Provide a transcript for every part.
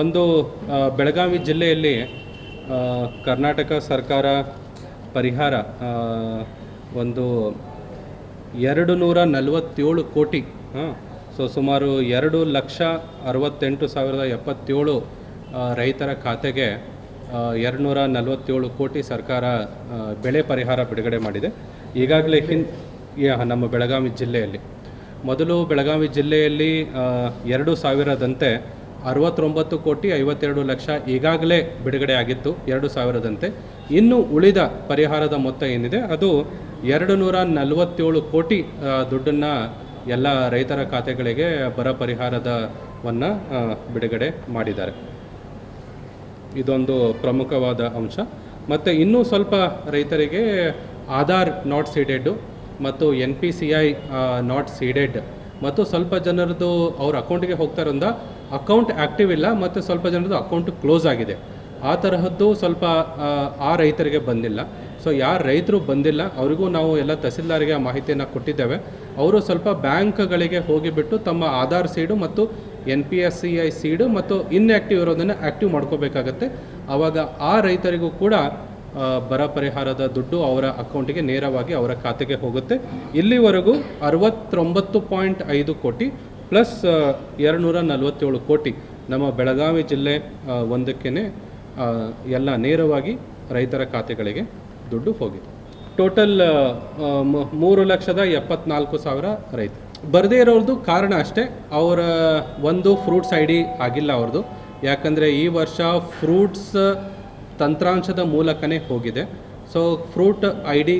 ಒಂದು ಬೆಳಗಾವಿ ಜಿಲ್ಲೆಯಲ್ಲಿ ಕರ್ನಾಟಕ ಸರ್ಕಾರ ಪರಿಹಾರ ಒಂದು ಎರಡು ನೂರ ನಲವತ್ತೇಳು ಕೋಟಿ, ಹಾಂ, ಸೊ ಸುಮಾರು ಎರಡು ಲಕ್ಷ ಅರವತ್ತೆಂಟು ಸಾವಿರದ ಎಪ್ಪತ್ತೇಳು ರೈತರ ಖಾತೆಗೆ ಎರಡು ನೂರ ನಲವತ್ತೇಳು ಕೋಟಿ ಸರ್ಕಾರ ಬೆಳೆ ಪರಿಹಾರ ಬಿಡುಗಡೆ ಮಾಡಿದೆ. ಈಗಾಗಲೇ ಹಿನ್ ನಮ್ಮ ಬೆಳಗಾವಿ ಜಿಲ್ಲೆಯಲ್ಲಿ. ಮೊದಲು ಬೆಳಗಾವಿ ಜಿಲ್ಲೆಯಲ್ಲಿ ಎರಡು ಸಾವಿರದಂತೆ ಅರವತ್ತೊಂಬತ್ತು ಕೋಟಿ ಐವತ್ತೆರಡು ಲಕ್ಷ ಈಗಾಗಲೇ ಬಿಡುಗಡೆ ಆಗಿತ್ತು, ಎರಡು ಸಾವಿರದಂತೆ. ಇನ್ನು ಉಳಿದ ಪರಿಹಾರದ ಮೊತ್ತ ಏನಿದೆ, ಅದು ಎರಡು ನೂರ ನಲವತ್ತೇಳು ಕೋಟಿ ದುಡ್ಡನ್ನು ಎಲ್ಲ ರೈತರ ಖಾತೆಗಳಿಗೆ ಬರ ಪರಿಹಾರದವನ್ನು ಬಿಡುಗಡೆ ಮಾಡಿದ್ದಾರೆ. ಇದೊಂದು ಪ್ರಮುಖವಾದ ಅಂಶ. ಮತ್ತು ಇನ್ನೂ ಸ್ವಲ್ಪ ರೈತರಿಗೆ ಆಧಾರ್ ನಾಟ್ ಸೀಡೆಡ್ಡು ಮತ್ತು N P C I not seeded ಮತ್ತು ಸ್ವಲ್ಪ ಜನರದು ಅವ್ರ ಅಕೌಂಟಿಗೆ ಹೋಗ್ತಾರಿಂದ ಅಕೌಂಟ್ ಆ್ಯಕ್ಟಿವ್ ಇಲ್ಲ ಮತ್ತು ಸ್ವಲ್ಪ ಜನರದ್ದು ಅಕೌಂಟ್ ಕ್ಲೋಸ್ ಆಗಿದೆ. ಆ ತರಹದ್ದು ಸ್ವಲ್ಪ ಆ, ರೈತರಿಗೆ ಬಂದಿಲ್ಲ. ಸೊ ಯಾರು ರೈತರು ಬಂದಿಲ್ಲ ಅವರಿಗೂ ನಾವು ಎಲ್ಲ ತಹಸೀಲ್ದಾರಿಗೆ ಆ ಮಾಹಿತಿಯನ್ನು ಕೊಟ್ಟಿದ್ದೇವೆ. ಅವರು ಸ್ವಲ್ಪ ಬ್ಯಾಂಕ್ಗಳಿಗೆ ಹೋಗಿಬಿಟ್ಟು ತಮ್ಮ ಆಧಾರ್ ಸೀಡು ಮತ್ತು N P S C I seed ಮತ್ತು ಇನ್ಆ್ಯಕ್ಟಿವ್ ಇರೋದನ್ನು ಆ್ಯಕ್ಟಿವ್ ಮಾಡ್ಕೋಬೇಕಾಗತ್ತೆ. ಆವಾಗ ಆ ರೈತರಿಗೂ ಕೂಡ ಬರ ಪರಿಹಾರದ ದುಡ್ಡು ಅವರ ಅಕೌಂಟಿಗೆ ನೇರವಾಗಿ ಅವರ ಖಾತೆಗೆ ಹೋಗುತ್ತೆ. ಇಲ್ಲಿವರೆಗೂ ಅರವತ್ತೊಂಬತ್ತು ಪಾಯಿಂಟ್ ಐದು ಕೋಟಿ ಪ್ಲಸ್ ಎರಡು ನೂರ ನಲವತ್ತೇಳು ಕೋಟಿ ನಮ್ಮ ಬೆಳಗಾವಿ ಜಿಲ್ಲೆ ಒಂದಕ್ಕೆ ಎಲ್ಲ ನೇರವಾಗಿ ರೈತರ ಖಾತೆಗಳಿಗೆ ದುಡ್ಡು ಹೋಗಿದೆ. ಟೋಟಲ್ ಮೂರು ಲಕ್ಷದ ಎಪ್ಪತ್ನಾಲ್ಕು ಸಾವಿರ ರೈತ. ಬರದೇ ಇರೋರ್ದು ಕಾರಣ ಅಷ್ಟೇ, ಅವರ ಒಂದು ಫ್ರೂಟ್ಸ್ ಐ ಡಿ ಆಗಿಲ್ಲ ಅವ್ರದ್ದು. ಯಾಕಂದರೆ ಈ ವರ್ಷ ಫ್ರೂಟ್ಸ್ ತಂತ್ರಾಂಶದ ಮೂಲಕನೇ ಹೋಗಿದೆ. ಸೊ, ಫ್ರೂಟ್ ಐ ಡಿ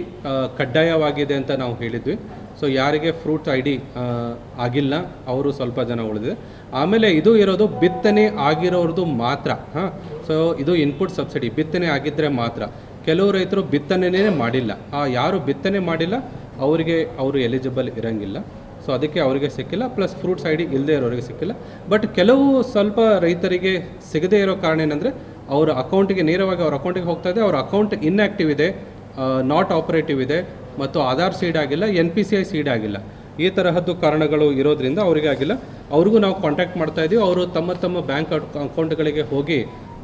ಕಡ್ಡಾಯವಾಗಿದೆ ಅಂತ ನಾವು ಹೇಳಿದ್ವಿ. ಸೊ ಯಾರಿಗೆ ಫ್ರೂಟ್ ಐ ಡಿ ಆಗಿಲ್ಲ, ಅವರು ಸ್ವಲ್ಪ ಜನ ಉಳಿದಿದೆ. ಆಮೇಲೆ ಇದು ಇರೋದು ಬಿತ್ತನೆ ಆಗಿರೋರ್ದು ಮಾತ್ರ, ಹಾಂ? ಸೊ ಇದು ಇನ್ಪುಟ್ ಸಬ್ಸಿಡಿ ಬಿತ್ತನೆ ಆಗಿದ್ದರೆ ಮಾತ್ರ. ಕೆಲವು ರೈತರು ಬಿತ್ತನೆಯೇ ಮಾಡಿಲ್ಲ. ಆ, ಯಾರು ಬಿತ್ತನೆ ಮಾಡಿಲ್ಲ, ಅವರಿಗೆ ಅವರು ಎಲಿಜಿಬಲ್ ಇರೋಂಗಿಲ್ಲ. ಸೊ ಅದಕ್ಕೆ ಅವರಿಗೆ ಸಿಕ್ಕಿಲ್ಲ ಪ್ಲಸ್ ಫ್ರೂಟ್ಸ್ ಐ ಡಿ ಇಲ್ಲದೆ ಇರೋರಿಗೆ ಸಿಕ್ಕಿಲ್ಲ. ಬಟ್ ಕೆಲವು ಸ್ವಲ್ಪ ರೈತರಿಗೆ ಸಿಗದೇ ಇರೋ ಕಾರಣ ಏನಂದರೆ, ಅವರ ಅಕೌಂಟಿಗೆ ನೇರವಾಗಿ ಅವ್ರ ಅಕೌಂಟಿಗೆ ಹೋಗ್ತಾ ಇದೆ, ಅವ್ರ ಅಕೌಂಟ್ ಇನ್ಆ್ಯಕ್ಟಿವ್ ಇದೆ ನಾಟ್ ಆಪರೇಟಿವ್ ಇದೆ ಮತ್ತು ಆಧಾರ್ ಸೀಡ್ ಆಗಿಲ್ಲ N P C I seed ಆಗಿಲ್ಲ. ಈ ತರಹದ್ದು ಕಾರಣಗಳು ಇರೋದ್ರಿಂದ ಅವರಿಗೆ ಆಗಿಲ್ಲ. ಅವ್ರಿಗೂ ನಾವು ಕಾಂಟ್ಯಾಕ್ಟ್ ಮಾಡ್ತಾ ಇದ್ದೀವಿ ಅವರು ತಮ್ಮ ತಮ್ಮ ಬ್ಯಾಂಕ್ ಅಕೌಂಟ್ಗಳಿಗೆ ಹೋಗಿ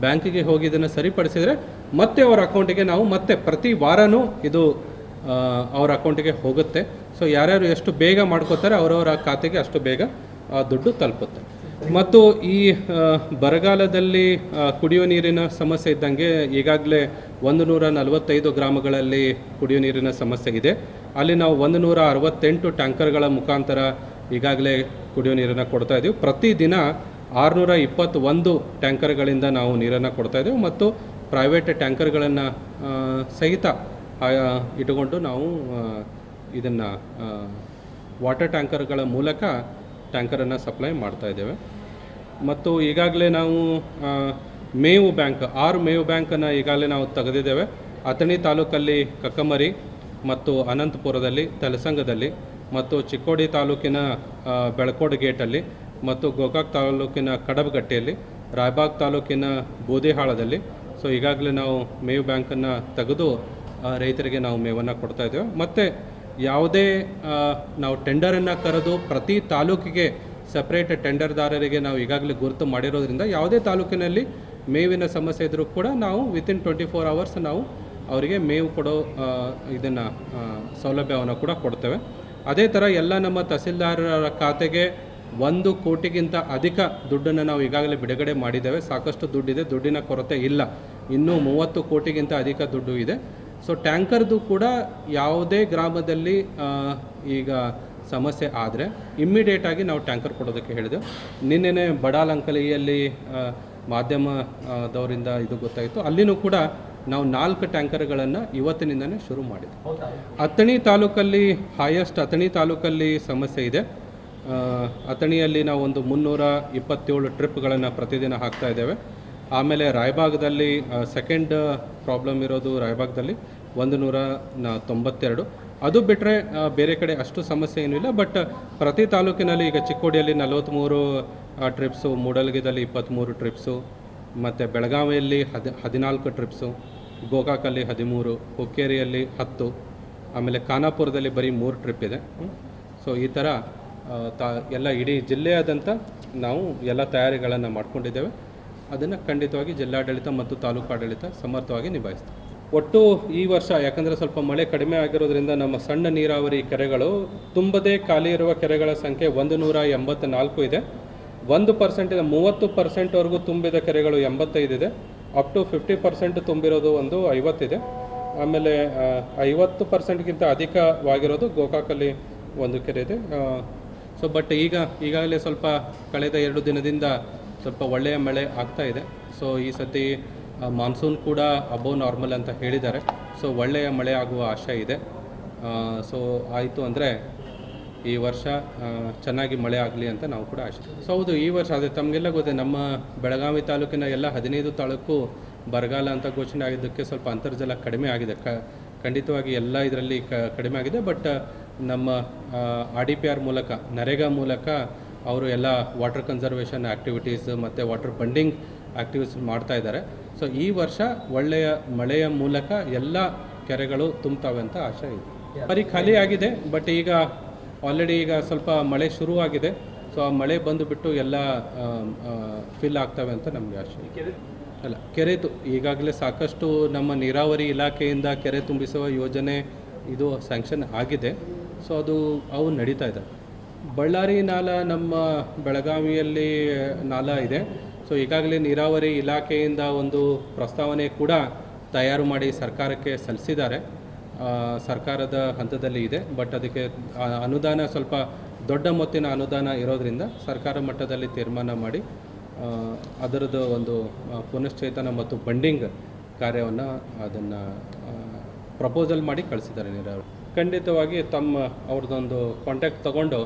ಬ್ಯಾಂಕಿಗೆ ಹೋಗಿ ಇದನ್ನು ಸರಿಪಡಿಸಿದರೆ ಮತ್ತೆ ಅವರ ಅಕೌಂಟಿಗೆ ನಾವು ಮತ್ತೆ ಪ್ರತಿ ವಾರನೂ ಇದು ಅವರ ಅವ್ರ ಅಕೌಂಟಿಗೆ ಹೋಗುತ್ತೆ. ಸೊ ಯಾರ್ಯಾರು ಎಷ್ಟು ಬೇಗ ಮಾಡ್ಕೋತಾರೆ ಅವರವರ ಖಾತೆಗೆ ಅಷ್ಟು ಬೇಗ ಆ ದುಡ್ಡು ತಲುಪುತ್ತೆ. ಮತ್ತು ಈ ಬರಗಾಲದಲ್ಲಿ ಕುಡಿಯುವ ನೀರಿನ ಸಮಸ್ಯೆ ಇದ್ದಂಗೆ ಈಗಾಗಲೇ ಒಂದು ನೂರ ನಲವತ್ತೈದು ಗ್ರಾಮಗಳಲ್ಲಿ ಕುಡಿಯುವ ನೀರಿನ ಸಮಸ್ಯೆ ಇದೆ. ಅಲ್ಲಿ ನಾವು ಒಂದು ನೂರ ಅರವತ್ತೆಂಟು ಟ್ಯಾಂಕರ್ಗಳ ಮುಖಾಂತರ ಈಗಾಗಲೇ ಕುಡಿಯುವ ನೀರನ್ನು ಕೊಡ್ತಾ ಇದ್ದೀವಿ. ಪ್ರತಿದಿನ ಆರುನೂರ ಇಪ್ಪತ್ತೊಂದು ಟ್ಯಾಂಕರ್ಗಳಿಂದ ನಾವು ನೀರನ್ನು ಕೊಡ್ತಾ ಇದ್ದೀವಿ ಮತ್ತು ಪ್ರೈವೇಟ್ ಟ್ಯಾಂಕರ್ಗಳನ್ನು ಸಹಿತ ಇಟ್ಟುಕೊಂಡು ನಾವು ಇದನ್ನು ವಾಟರ್ ಟ್ಯಾಂಕರ್ಗಳ ಮೂಲಕ ಟ್ಯಾಂಕರನ್ನು ಸಪ್ಲೈ ಮಾಡ್ತಾ ಇದ್ದೇವೆ. ಮತ್ತು ಈಗಾಗಲೇ ನಾವು ಮೇವು ಬ್ಯಾಂಕ್, ಆರು ಮೇವು ಬ್ಯಾಂಕನ್ನು ಈಗಾಗಲೇ ನಾವು ತೆಗೆದಿದ್ದೇವೆ. ಅಥಣಿ ತಾಲೂಕಲ್ಲಿ ಕಕ್ಕಮರಿ ಮತ್ತು ಅನಂತಪುರದಲ್ಲಿ ತಲಸಂಗದಲ್ಲಿ ಮತ್ತು ಚಿಕ್ಕೋಡಿ ತಾಲೂಕಿನ ಬೆಳಕೋಡ್ ಗೇಟಲ್ಲಿ ಮತ್ತು ಗೋಕಾಕ್ ತಾಲೂಕಿನ ಕಡಬಗಟ್ಟೆಯಲ್ಲಿ, ರಾಯಬಾಗ್ ತಾಲೂಕಿನ ಬೂದಿಹಾಳದಲ್ಲಿ. ಸೊ, ಈಗಾಗಲೇ ನಾವು ಮೇವು ಬ್ಯಾಂಕನ್ನು ತೆಗೆದು ರೈತರಿಗೆ ನಾವು ಮೇವನ್ನು ಕೊಡ್ತಾ ಇದ್ದೇವೆ. ಮತ್ತು ಯಾವುದೇ ನಾವು ಟೆಂಡರನ್ನು ಕರೆದು ಪ್ರತಿ ತಾಲೂಕಿಗೆ ಸಪ್ರೇಟ್ ಟೆಂಡರ್ದಾರರಿಗೆ ನಾವು ಈಗಾಗಲೇ ಗುರುತು ಮಾಡಿರೋದ್ರಿಂದ ಯಾವುದೇ ತಾಲೂಕಿನಲ್ಲಿ ಮೇವಿನ ಸಮಸ್ಯೆ ಇದ್ದರೂ ಕೂಡ ನಾವು ವಿತಿನ್ ಟ್ವೆಂಟಿ ಫೋರ್ ಅವರ್ಸ್ ನಾವು ಅವರಿಗೆ ಮೇವು ಕೊಡೋ ಇದನ್ನು ಸೌಲಭ್ಯವನ್ನು ಕೂಡ ಕೊಡ್ತೇವೆ. ಅದೇ ಥರ ಎಲ್ಲ ನಮ್ಮ ತಹಸೀಲ್ದಾರರ ಖಾತೆಗೆ ಒಂದು ಕೋಟಿಗಿಂತ ಅಧಿಕ ದುಡ್ಡನ್ನು ನಾವು ಈಗಾಗಲೇ ಬಿಡುಗಡೆ ಮಾಡಿದ್ದೇವೆ. ಸಾಕಷ್ಟು ದುಡ್ಡಿದೆ. ದುಡ್ಡಿನ ಕೊರತೆ ಇಲ್ಲ. ಇನ್ನೂ ಮೂವತ್ತು ಕೋಟಿಗಿಂತ ಅಧಿಕ ದುಡ್ಡು ಇದೆ. ಸೊ ಟ್ಯಾಂಕರ್ದು ಕೂಡ ಯಾವುದೇ ಗ್ರಾಮದಲ್ಲಿ ಈಗ ಸಮಸ್ಯೆ ಆದರೆ ಇಮ್ಮಿಡಿಯೇಟಾಗಿ ನಾವು ಟ್ಯಾಂಕರ್ ಕೊಡೋದಕ್ಕೆ ಹೇಳಿದೆವು. ನಿನ್ನೆನೆ ಬಡಾಲಂಕಲಿಯಲ್ಲಿ ಮಾಧ್ಯಮದವರಿಂದ ಇದು ಗೊತ್ತಾಯಿತು. ಅಲ್ಲಿನೂ ಕೂಡ ನಾವು ನಾಲ್ಕು ಟ್ಯಾಂಕರ್ಗಳನ್ನು ಇವತ್ತಿನಿಂದನೇ ಶುರು ಮಾಡಿದ್ವಿ. ಅಥಣಿ ತಾಲೂಕಲ್ಲಿ ಹೈಯೆಸ್ಟ್ ಅಥಣಿ ತಾಲೂಕಲ್ಲಿ ಸಮಸ್ಯೆ ಇದೆ. ಅಥಣಿಯಲ್ಲಿ ನಾವು ಒಂದು ಮುನ್ನೂರ ಇಪ್ಪತ್ತೇಳು ಟ್ರಿಪ್ಗಳನ್ನು ಪ್ರತಿದಿನ ಹಾಕ್ತಾ ಇದ್ದೇವೆ. ಆಮೇಲೆ ರಾಯಬಾಗದಲ್ಲಿ ಸೆಕೆಂಡ್ ಪ್ರಾಬ್ಲಮ್ ಇರೋದು ರಾಯಬಾಗದಲ್ಲಿ ಒಂದು ನೂರ ತೊಂಬತ್ತೆರಡು. ಅದು ಬಿಟ್ಟರೆ ಬೇರೆ ಕಡೆ ಅಷ್ಟು ಸಮಸ್ಯೆ ಏನೂ ಇಲ್ಲ ಬಟ್ ಪ್ರತಿ ತಾಲೂಕಿನಲ್ಲಿ ಈಗ ಚಿಕ್ಕೋಡಿಯಲ್ಲಿ ನಲವತ್ತ್ಮೂರು ಟ್ರಿಪ್ಸು ಮೂಡಲ್ಗಿದಲ್ಲಿ ಇಪ್ಪತ್ತ್ಮೂರು ಟ್ರಿಪ್ಸು ಮತ್ತು ಬೆಳಗಾವಿಯಲ್ಲಿ ಹದಿ, ಹದಿನಾಲ್ಕು ಟ್ರಿಪ್ಸು ಗೋಕಾಕಲ್ಲಿ ಹದಿಮೂರು, ಹುಕ್ಕೇರಿಯಲ್ಲಿ ಹತ್ತು, ಆಮೇಲೆ ಖಾನಾಪುರದಲ್ಲಿ ಬರೀ ಮೂರು ಟ್ರಿಪ್ ಇದೆ. ಸೊ ಈ ಥರ ತ, ಎಲ್ಲ ಇಡೀ ಜಿಲ್ಲೆಯಾದಂಥ ನಾವು ಎಲ್ಲ ತಯಾರಿಗಳನ್ನು ಮಾಡ್ಕೊಂಡಿದ್ದೇವೆ. ಅದನ್ನು ಖಂಡಿತವಾಗಿ ಜಿಲ್ಲಾಡಳಿತ ಮತ್ತು ತಾಲೂಕು ಆಡಳಿತ ಸಮರ್ಥವಾಗಿ ನಿಭಾಯಿಸ್ತೀವಿ ಒಟ್ಟು ಈ ವರ್ಷ, ಯಾಕಂದರೆ ಸ್ವಲ್ಪ ಮಳೆ ಕಡಿಮೆ ಆಗಿರೋದ್ರಿಂದ ನಮ್ಮ ಸಣ್ಣ ನೀರಾವರಿ ಕೆರೆಗಳು ತುಂಬದೇ ಖಾಲಿ ಇರುವ ಕೆರೆಗಳ ಸಂಖ್ಯೆ ಒಂದು ನೂರ ಎಂಬತ್ನಾಲ್ಕು ಇದೆ. ಒಂದು ಪರ್ಸೆಂಟಿಂದ ಮೂವತ್ತು ಪರ್ಸೆಂಟ್ವರೆಗೂ ತುಂಬಿದ ಕೆರೆಗಳು ಎಂಬತ್ತೈದಿದೆ ಅಪ್ ಟು ಫಿಫ್ಟಿ ಪರ್ಸೆಂಟ್ ತುಂಬಿರೋದು ಒಂದು ಐವತ್ತಿದೆ ಆಮೇಲೆ ಐವತ್ತು ಪರ್ಸೆಂಟ್ಗಿಂತ ಅಧಿಕವಾಗಿರೋದು ಗೋಕಾಕಲ್ಲಿ ಒಂದು ಕೆರೆ ಇದೆ. ಸೊ, ಬಟ್ ಈಗ, ಈಗಾಗಲೇ ಸ್ವಲ್ಪ ಕಳೆದ ಎರಡು ದಿನದಿಂದ ಸ್ವಲ್ಪ ಒಳ್ಳೆಯ ಮಳೆ ಆಗ್ತಾ ಇದೆ. ಸೊ ಈ ಸತಿ ಮಾನ್ಸೂನ್ ಕೂಡ ಅಬೋ ನಾರ್ಮಲ್ ಅಂತ ಹೇಳಿದ್ದಾರೆ. ಸೊ ಒಳ್ಳೆಯ ಮಳೆ ಆಗುವ ಆಶೆ ಇದೆ. ಸೊ ಆಯಿತು ಅಂದರೆ ಈ ವರ್ಷ ಚೆನ್ನಾಗಿ ಮಳೆ ಆಗಲಿ ಅಂತ ನಾವು ಕೂಡ ಆಶೆ ಸೊ ಹೌದು, ಈ ವರ್ಷ ಅದೇ, ತಮಗೆಲ್ಲ ಗೊತ್ತೆ, ನಮ್ಮ ಬೆಳಗಾವಿ ತಾಲೂಕಿನ ಎಲ್ಲ ಹದಿನೈದು ತಾಲೂಕು ಬರಗಾಲ ಅಂತ ಘೋಷಣೆ ಆಗಿದ್ದಕ್ಕೆ ಸ್ವಲ್ಪ ಅಂತರ್ಜಲ ಕಡಿಮೆ ಆಗಿದೆ. ಕ, ಖಂಡಿತವಾಗಿ ಎಲ್ಲ ಇದರಲ್ಲಿ ಕಡಿಮೆ ಆಗಿದೆ. ಬಟ್ ನಮ್ಮ ಆರ್ ಆರ್ ಮೂಲಕ, ನರೇಗಾ ಮೂಲಕ ಅವರು ಎಲ್ಲ ವಾಟರ್ ಕನ್ಸರ್ವೇಷನ್ ಆ್ಯಕ್ಟಿವಿಟೀಸ್ ಮತ್ತು ವಾಟರ್ ಬಂಡಿಂಗ್ ಆ್ಯಕ್ಟಿವಿಟೀಸ್ ಮಾಡ್ತಾ ಇದ್ದಾರೆ. ಸೊ ಈ ವರ್ಷ ಒಳ್ಳೆಯ ಮಳೆಯ ಮೂಲಕ ಎಲ್ಲ ಕೆರೆಗಳು ತುಂಬ್ತಾವೆ ಅಂತ ಆಶೆ ಇದೆ. ಬರೀ ಖಾಲಿ ಆಗಿದೆ ಬಟ್ ಈಗ ಆಲ್ರೆಡಿ ಈಗ ಸ್ವಲ್ಪ ಮಳೆ ಶುರುವಾಗಿದೆ ಸೊ ಆ ಮಳೆ ಬಂದುಬಿಟ್ಟು ಎಲ್ಲ ಫಿಲ್ ಆಗ್ತವೆ ಅಂತ ನಮಗೆ ಆಶೆ. ಅಲ್ಲ ಕೆರೆ ತು ಈಗಾಗಲೇ ಸಾಕಷ್ಟು ನಮ್ಮ ನೀರಾವರಿ ಇಲಾಖೆಯಿಂದ ಕೆರೆ ತುಂಬಿಸುವ ಯೋಜನೆ ಇದು ಸ್ಯಾಂಕ್ಷನ್ ಆಗಿದೆ. ಸೊ ಅದು ಅವು ನಡೀತಾ ಇದೆ ಬಳ್ಳಾರಿ ನಾಲ ನಮ್ಮ ಬೆಳಗಾವಿಯಲ್ಲಿ ನಾಲ ಇದೆ. ಸೊ ಈಗಾಗಲೇ ನೀರಾವರಿ ಇಲಾಖೆಯಿಂದ ಒಂದು ಪ್ರಸ್ತಾವನೆ ಕೂಡ ತಯಾರು ಮಾಡಿ ಸರ್ಕಾರಕ್ಕೆ ಸಲ್ಲಿಸಿದ್ದಾರೆ. ಸರ್ಕಾರದ ಹಂತದಲ್ಲಿ ಇದೆ. ಬಟ್ ಅದಕ್ಕೆ ಅನುದಾನ ಸ್ವಲ್ಪ ದೊಡ್ಡ ಮೊತ್ತಿನ ಅನುದಾನ ಇರೋದರಿಂದ ಸರ್ಕಾರ ಮಟ್ಟದಲ್ಲಿ ತೀರ್ಮಾನ ಮಾಡಿ ಅದರದ್ದು ಒಂದು ಪುನಶ್ಚೇತನ ಮತ್ತು ಬಂಡಿಂಗ್ ಕಾರ್ಯವನ್ನು ಅದನ್ನು ಪ್ರಪೋಸಲ್ ಮಾಡಿ ಕಳಿಸಿದ್ದಾರೆ ನೀರಾವರಿ. ಖಂಡಿತವಾಗಿ ತಮ್ಮ ಅವ್ರದ್ದೊಂದು ಕಾಂಟ್ಯಾಕ್ಟ್ ತಗೊಂಡು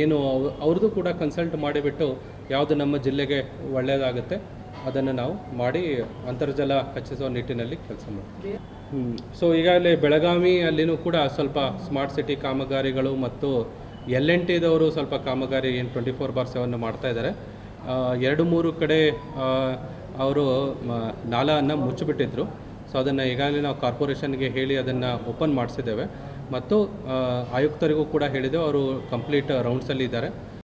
ಏನು ಅವ್- ಅವ್ರದ್ದು ಕೂಡ ಕನ್ಸಲ್ಟ್ ಮಾಡಿಬಿಟ್ಟು ಯಾವುದು ನಮ್ಮ ಜಿಲ್ಲೆಗೆ ಒಳ್ಳೆಯದಾಗುತ್ತೆ ಅದನ್ನು ನಾವು ಮಾಡಿ ಅಂತರ್ಜಲ ಹೆಚ್ಚಿಸುವ ನಿಟ್ಟಿನಲ್ಲಿ ಕೆಲಸ ಮಾಡ್ತೀವಿ. ಸೊ ಈಗಾಗಲೇ ಬೆಳಗಾವಿ ಅಲ್ಲಿನೂ ಕೂಡ ಸ್ವಲ್ಪ ಸ್ಮಾರ್ಟ್ ಸಿಟಿ ಕಾಮಗಾರಿಗಳು ಮತ್ತು ಎಲ್ ಎನ್ ಟಿದವರು ಸ್ವಲ್ಪ ಕಾಮಗಾರಿ ಏನು ಟ್ವೆಂಟಿ ಫೋರ್ ಬಾರ್ ಸೆವೆನ್ ಮಾಡ್ತಾ ಇದ್ದಾರೆ ಎರಡು ಮೂರು ಕಡೆ ಅವರು ನಾಲನ್ನು ಮುಚ್ಚಿಬಿಟ್ಟಿದ್ರು. ಸೊ ಅದನ್ನು ಈಗಾಗಲೇ ನಾವು ಕಾರ್ಪೊರೇಷನ್ಗೆ ಹೇಳಿ ಅದನ್ನು ಓಪನ್ ಮಾಡಿಸಿದ್ದೇವೆ. ಮತ್ತು ಆಯುಕ್ತರಿಗೂ ಕೂಡ ಹೇಳಿದೆವು ಅವರು ಕಂಪ್ಲೀಟ್ ರೌಂಡ್ಸಲ್ಲಿ ಇದ್ದಾರೆ.